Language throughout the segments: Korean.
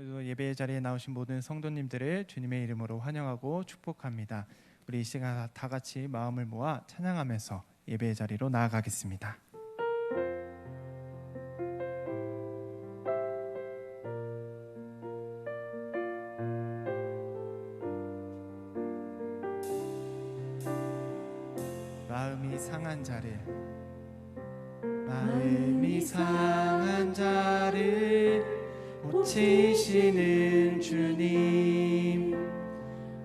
오늘도 예배 자리에 나오신 모든 성도님들을 주님의 이름으로 환영하고 축복합니다. 우리 이 시간 다 같이 마음을 모아 찬양하면서 예배 자리로 나아가겠습니다. 고치시는 주님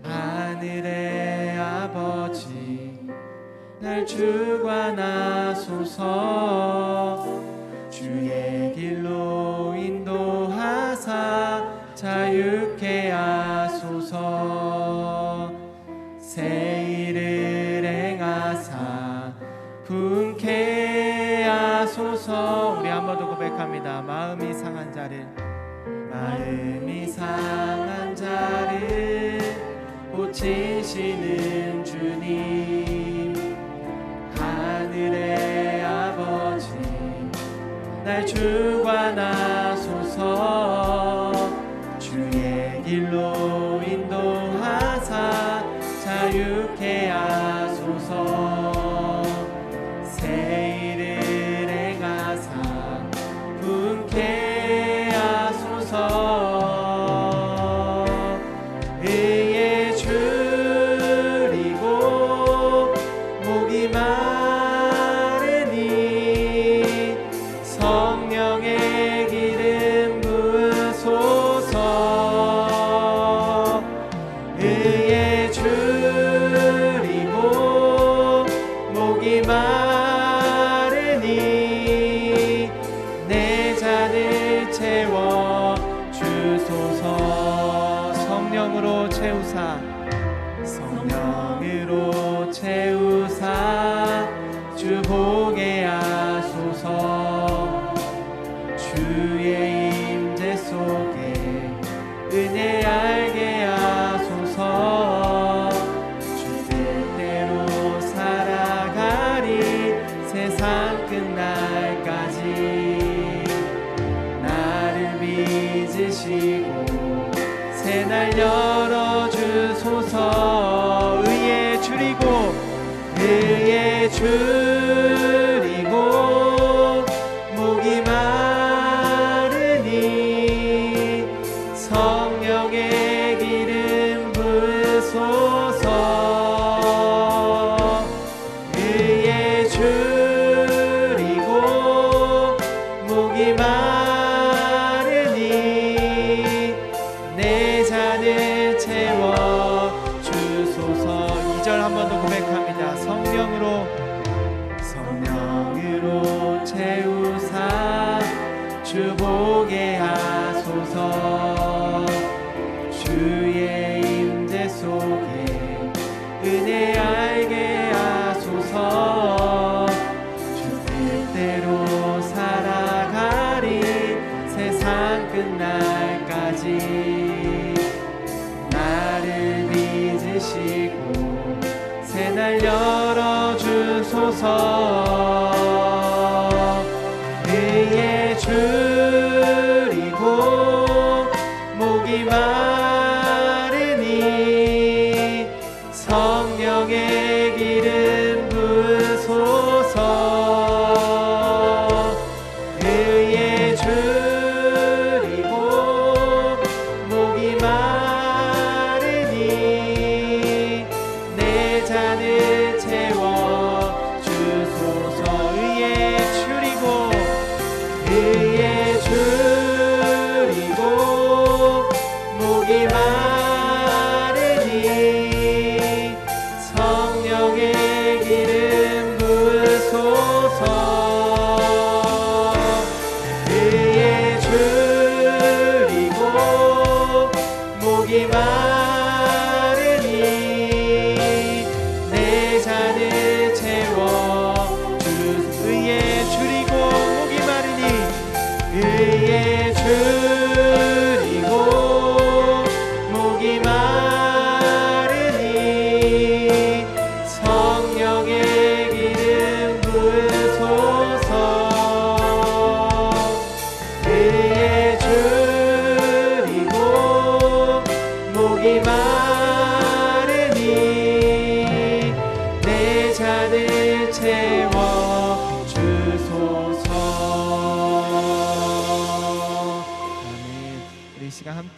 하늘의 아버지 날 주관하소서. 주의 길로 인도하사 자유케 하소서. 새 일을 행하사 분케 하소서. 우리 한 번 더 고백합니다. 마음이 상한 자를 마음이 상한 자를 고치시는 주님. 하늘의 아버지 날 주관하 빚으시고 새날 열어주소서. 의에 줄이고 의에 줄 열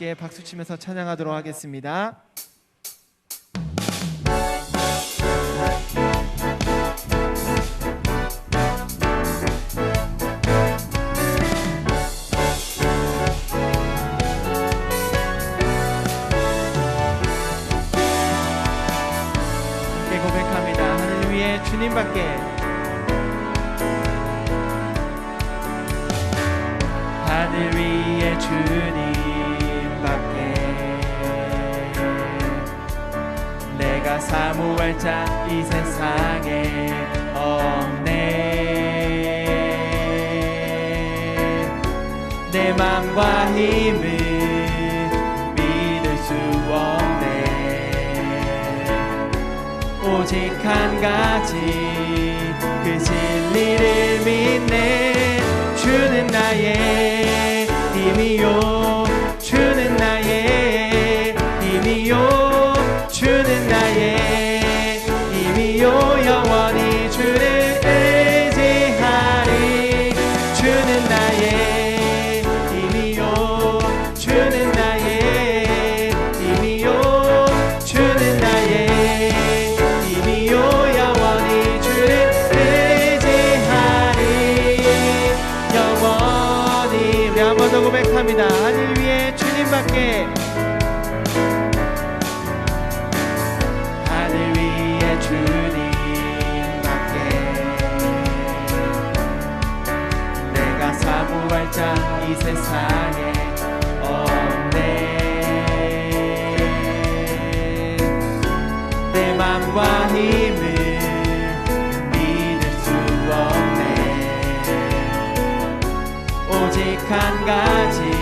함께 박수 치면서 찬양하도록 하겠습니다. 주님밖에 사무엘자 이 세상에 없네. 내 맘과 힘을 믿을 수 없네. 오직 한 가지 그 진리를 믿네. 주는 나의 힘이요. 고백합니다. 하늘 위에 주님밖에. 하늘 위에 주님밖에. 내가 사무할 자 이 세상에 없네. 내 맘과 힘을 간직한 가지.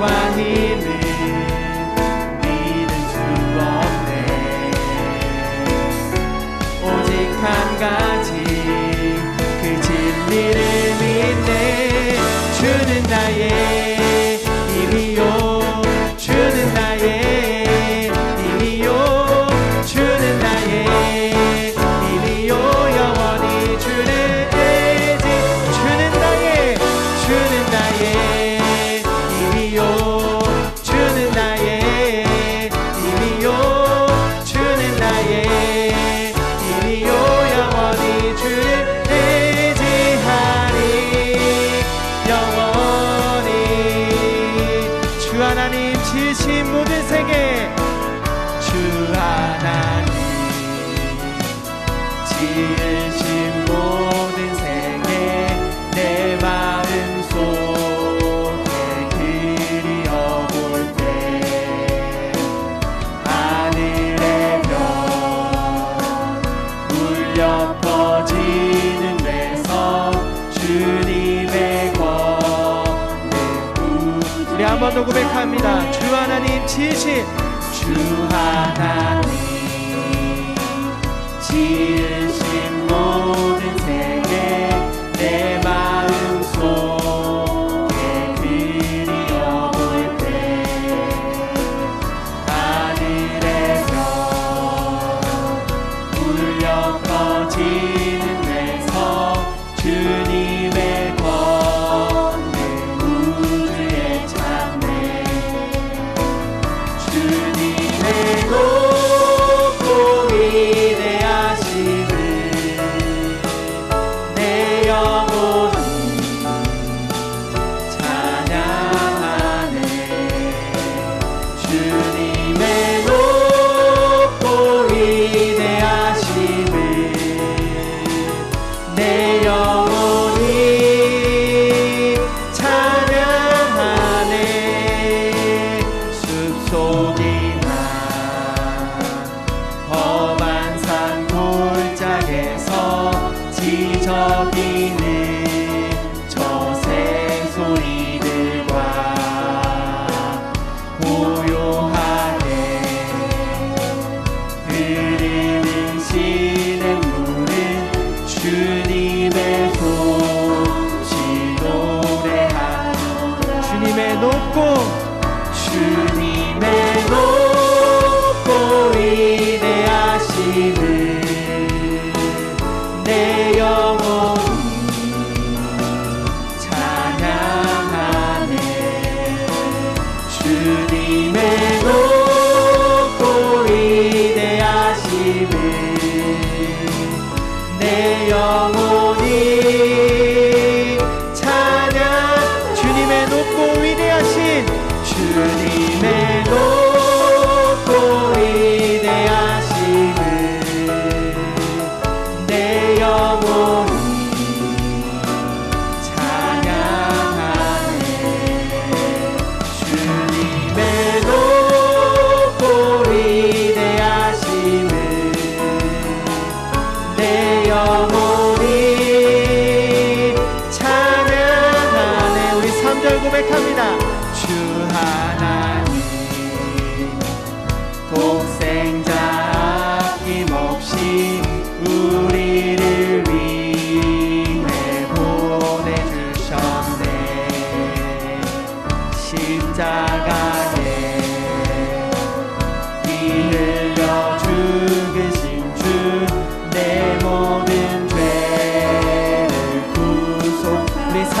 wahine 번더 고백합니다. 주 하나님 지으신 주 하나님 지으신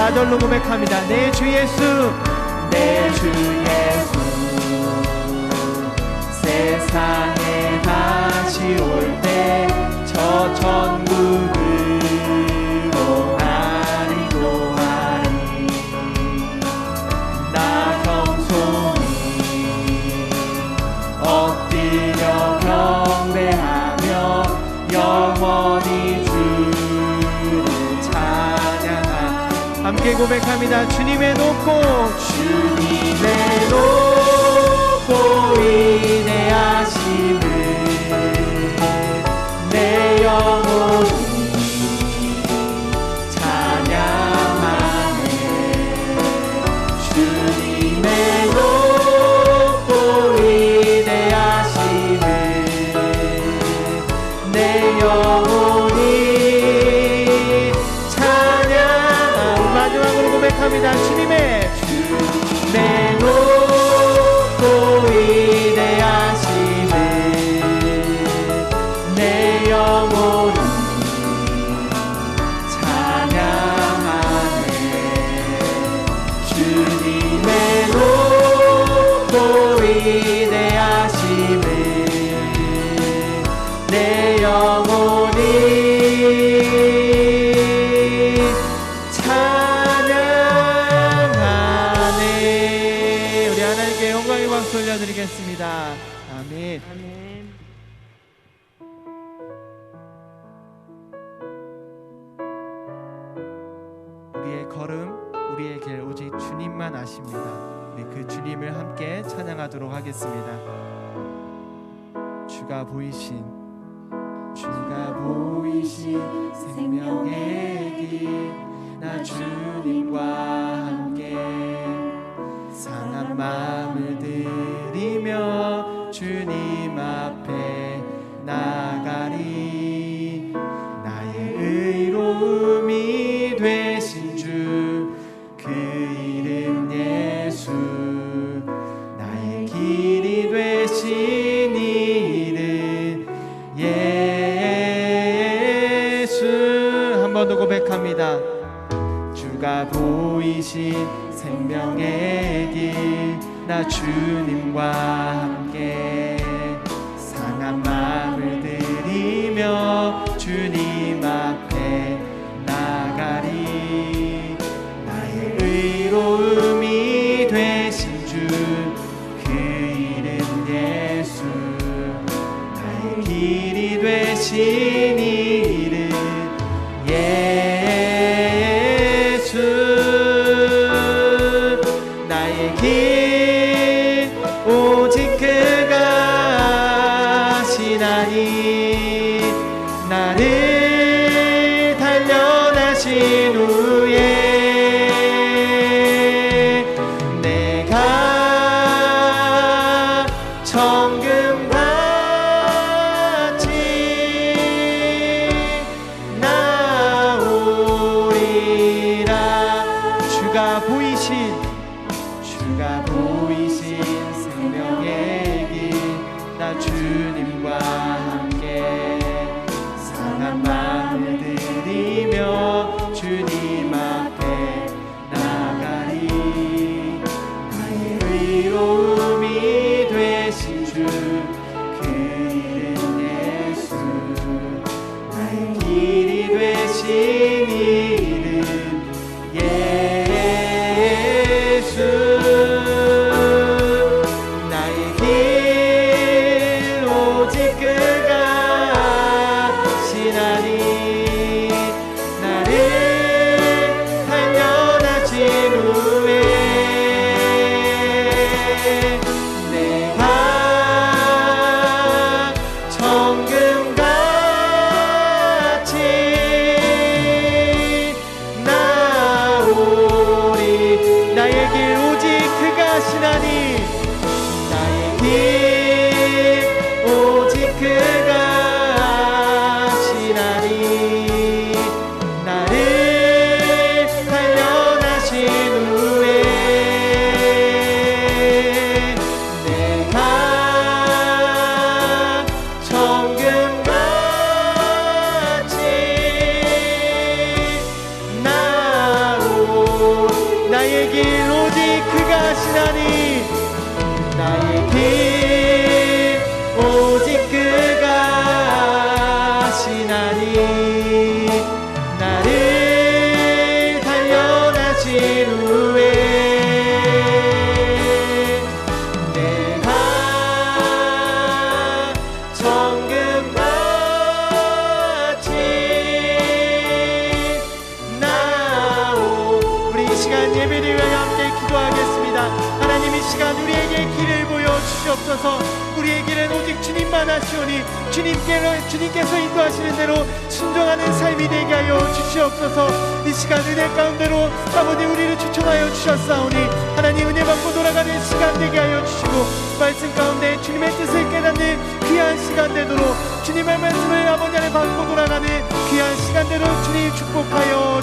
4절로 고백합니다. 내 주 예수, 내 주 예수, 세상에 다시 올 때저천 함께 고백합니다. 주님의 높고 주님의 높고 위대 우리의 걸음, 우리의 길 오직 주님만 아십니다. 우리 그 주님을 함께 찬양하도록 하겠습니다. 주가 보이신 주가 보이신 생명의 길 나 주님과 함께 상한 마음을 들 이신 생명의 길 나 주님과 함께 주가 보이신 생명의 길 나 주님과 주시옵소서. 우리에게는 오직 주님만 하시오니 주님께로 주님께서 인도하시는 대로 순종하는 삶이 되게 하여 주시옵소서. 이 시간 은혜 가운데로 아버지 우리를 추천하여 주셨사오니 하나님 은혜 받고 돌아가는 시간 되게 하여 주시고 말씀 가운데 주님의 뜻을 깨닫는 귀한 시간 되도록 주님의 말씀을 아버지 안에 받고 돌아가는 귀한 시간 되도록 주님 축복하여